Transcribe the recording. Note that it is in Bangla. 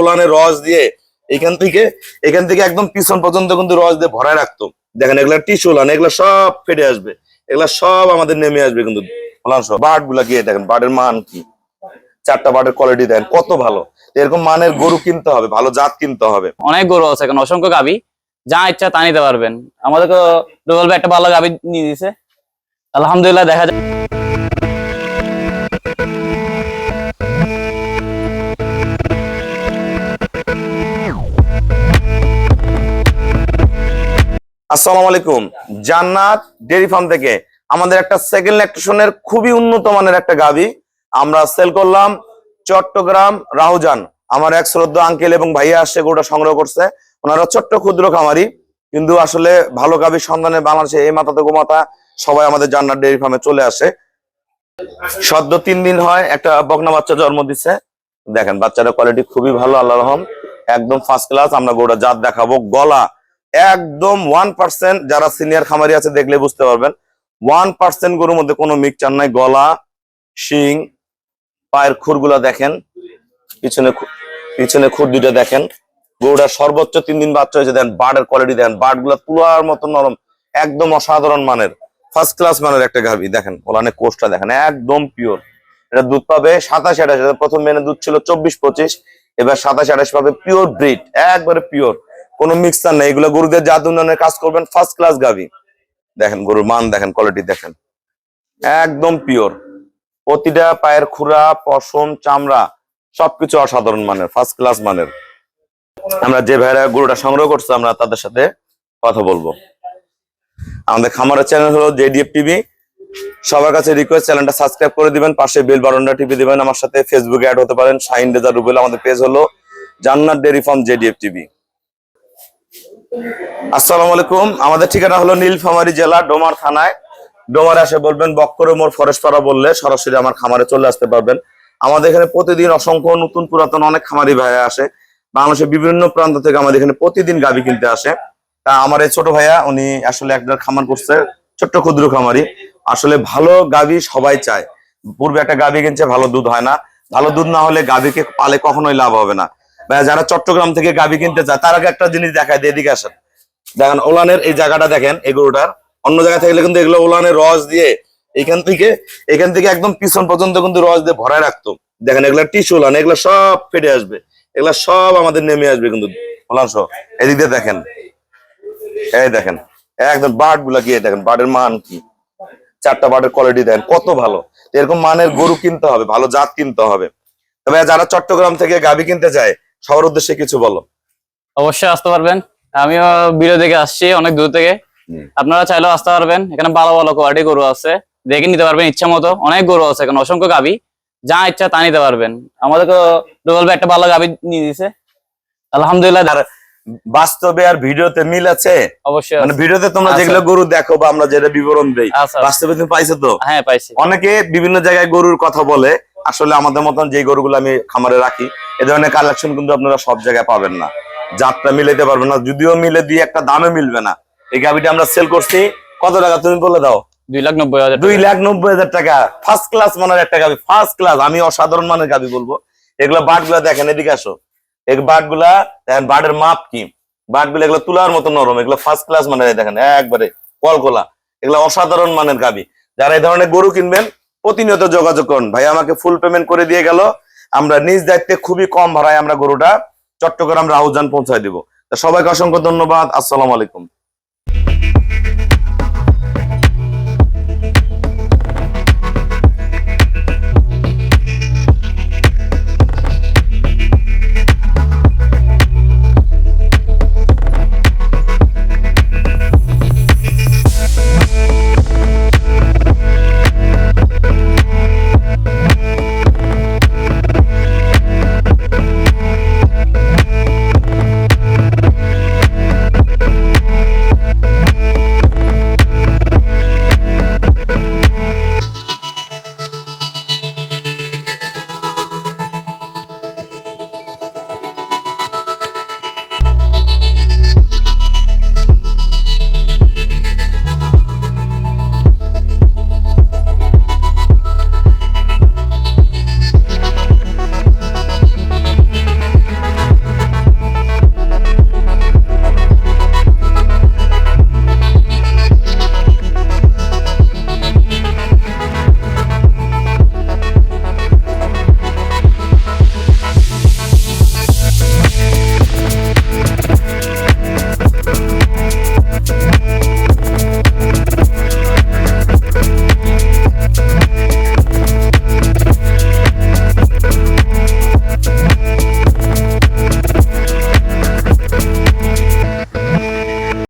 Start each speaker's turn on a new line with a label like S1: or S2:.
S1: ওলানের রস দিয়ে এখান থেকে এখান থেকে একদম পিছন পর্যন্ত কিন্তু রস দিয়ে ভরায় রাখতো। দেখেন এগুলা টিস্যু ওলান এগুলা সব ফেটে আসবে। এগুলা সব আমাদের নেমে আসবে কিন্তু ওলান সব বাটগুলা গিয়ে দেখেন, বাটের মান কি? চারটা বাটের কোয়ালিটি দেন, কত ভালো। এরকম মানের গরু কিনতে হবে, ভালো জাত কিনতে হবে।
S2: অনেক গরু আছে এখানে, অসংখ্য গাবি যা ইচ্ছা তা নিতে পারবেন। আমাদের তো রুবেল একটা ভালো গাবি নিয়ে দিছে আলহামদুলিল্লাহ, দেখা যায়।
S1: আসসালামু আলাইকুম। জান্নাত ডেয়ারি ফার্ম থেকে আমাদের একটা সেকেন্ড ল্যাকটেশনের খুবই উন্নত মানের একটা গাবি আমরা সেল করলাম চট্টগ্রাম রাহুজান। আমার এক শ্রদ্ধ আঙ্কেল এবং ভাইয়া আসছে, গরুটা সংগ্রহ করছে। ওনারা ছোট্ট ক্ষুদ্র খামারি, কিন্তু আসলে ভালো গাবির সন্ধানে বাংলাদেশে এই মাথা থেকে মাথা সবাই আমাদের জান্নাত ডেয়ারি ফার্মে চলে আসে। সদ্য তিন দিন হয় একটা বকনা বাচ্চা জন্ম দিচ্ছে দেখেন, বাচ্চাটার কোয়ালিটি খুবই ভালো আল্লাহ রহম। একদম ফার্স্ট ক্লাস আমরা গরুটা জাত দেখাবো, গলা একদম ওয়ান পার্সেন্ট যারা সিনিয়র খামারি আছে দেখলে বুঝতে পারবেন। ওয়ান পার্সেন্ট গরুর মধ্যে কোনো মিক্সচার নাই, গলা, শিং, পায়ের খুরগুলা দেখেন, পিছনে পিছনে খুর দুইটা দেখেন। গরুটা সর্বোচ্চ তিন দিন বাচ্চা হয়েছে, দেন বার্ডের কোয়ালিটি দেখেন বার্ডগুলা তুলার মতো নরম, একদম অসাধারণ মানের ফার্স্ট ক্লাস মানের একটা গাভি, দেখেন, ওলানে কোষটা দেখেন, একদম পিওর এটা দুধ পাবে সাতাশ আঠাশ প্রথম মেনে দুধ ছিল চব্বিশ পঁচিশ, এবার সাতাশ আঠাশ পাবে পিওর ব্রিড একবারে পিওর কোনো মিক্সার নেই। এগুলো গরুদের জাত উন্নয়নের কাজ করবেন ফার্স্ট ক্লাস গাভি। দেখেন গরুর মান দেখেন কোয়ালিটি দেখেন। একদম পিওর প্রতিটা পায়ের খুরা, পশম, চামড়া, সবকিছু অসাধারণ মানের ফার্স্ট ক্লাস মানের। আমরা যে ভাইরা গরুটা সংগ্রহ করছে, আমরা তাদের সাথে কথা বলব। আমাদের খামারের চ্যানেল হলো জেডিএফ টিভি সবার কাছে রিকোয়েস্ট চ্যানেলটা সাবস্ক্রাইব করে দিবেন, পাশে বেল বাটনটা টিপে দিবেন। আমার সাথে ফেসবুকে অ্যাড হতে পারেন, শাহিন রেজা রুবেল, আমাদের পেজ হলো জান্নাত ডেরি ফার্ম জেডিএফ টিভি আসসালামু আলাইকুম আমাদের ঠিকানা হলো নীলফামারী জেলা, ডোমার থানায়। ডোমারে এসে বলবেন, বক্করে মোর ফরেস্ট বললে সরাসরি আমার খামারে চলে আসতে পারবেন। আমাদের এখানে প্রতিদিন অসংখ্য নতুন পুরাতন অনেক খামারি ভাইয়া আসে। বাংলাদেশের বিভিন্ন প্রান্ত থেকে আমাদের এখানে প্রতিদিন গাবি কিনতে আসে। তা আমার এই ছোট ভাইয়া, উনি আসলে একটা খামার করছে, ছোট্ট ক্ষুদ্র খামারি। আসলে ভালো গাবি সবাই চায়। পূর্বে একটা গাবি কিনছে, ভালো দুধ হয় না। ভালো দুধ না হলে গাবিকে পালে কখনোই লাভ হবে না। যারা চট্টগ্রাম থেকে গাবি কিনতে চায় তার আগে একটা জিনিস দেখায় দিয়ে এদিকে আসেন। দেখেন ওলানের এই জায়গাটা দেখেন এই গরুটার। অন্য জায়গা থেকে কিন্তু এগুলো ওলানের রস দিয়ে এখান থেকে এখান থেকে একদম পিছন পর্যন্ত কিন্তু রস দিয়ে ভরায় রাখতো। দেখেন এগুলা টিস্যু ওলান এগুলো সব ফেটে আসবে। এগুলা সব আমাদের নেমে আসবে কিন্তু ওলান সহ। এদিক দিয়ে দেখেন এই দেখেন একদম বার্ডগুলা গিয়ে দেখেন বার্ডের মান কি? চারটা বার্ডের কোয়ালিটি দেখেন কত ভালো। এরকম মানের গরু কিনতে হবে ভালো জাত কিনতে হবে। তবে যারা চট্টগ্রাম থেকে গাবি কিনতে চায় সবার উদ্দেশ্যে কিছু বলো।
S2: অবশ্যই আসতে পারবেন। আমিও ভিডিও দেখে আসছি অনেক দূর থেকে। আপনারা চাইলেও আসতে পারবেন। এখানে ভালো ভালো কোয়ালিটি গরু আছে। দেখে নিতে পারবেন ইচ্ছা মতো। অনেক গরু আছে এখানে অসংখ্য গাবি যা ইচ্ছা তা নিতে পারবেন। আমাদের তো একটা ভালো গাবি নিয়ে দিছে আলহামদুলিল্লাহ।
S1: বাস্তবে আর ভিডিওতে মিল আছে?
S2: অবশ্যই
S1: মানে ভিডিওতে তোমরা। যেগুলো গরু দেখো বা আমরা যেটা বিবরণ দেই বাস্তবে তুমি পাইছো তো?
S2: হ্যাঁ পাইছি।
S1: অনেকে বিভিন্ন জায়গায় গরুর কথা বলে আসলে আমাদের মতন যে গরুগুলো আমি খামারে রাখি এ ধরনের কালেকশন কিন্তু আপনারা সব জায়গায় পাবেন না। জাতটা মিলাইতে পারবেন না যদিও মিলে দিয়ে একটা দামে মিলবে না। এই গাভিটা আমরা সেল করছি কত টাকা তুমি বলে দাও?
S2: দুই লাখ নব্বই হাজার
S1: দুই লাখ নব্বই হাজার টাকা। ফার্স্ট ক্লাস মানের একটা গাভি ফার্স্ট ক্লাস আমি অসাধারণ মানের গাভি বলব। এগুলো বাটগুলা দেখেন এদিকে আসো। এই বাটগুলা দেখেন বাটের মাপ কি? বাটগুলো এগুলো তুলার মতো নরম এগুলো ফার্স্ট ক্লাস মানের দেখেন একবারে কলকোলা। এগুলো অসাধারণ মানের গাভি। যারা এই ধরনের গরু কিনবেন প্রতিনিয়ত যোগাযোগ করুন। ভাই, আমাকে ফুল পেমেন্ট করে দিয়ে গেল। আমরা নিজ দায়িত্বে খুবই কম ভাড়ায় আমরা গরুটা চট্টগ্রাম রাহুজান পৌঁছায় দিব। সবাইকে অসংখ্য ধন্যবাদ। আসসালাম আলাইকুম।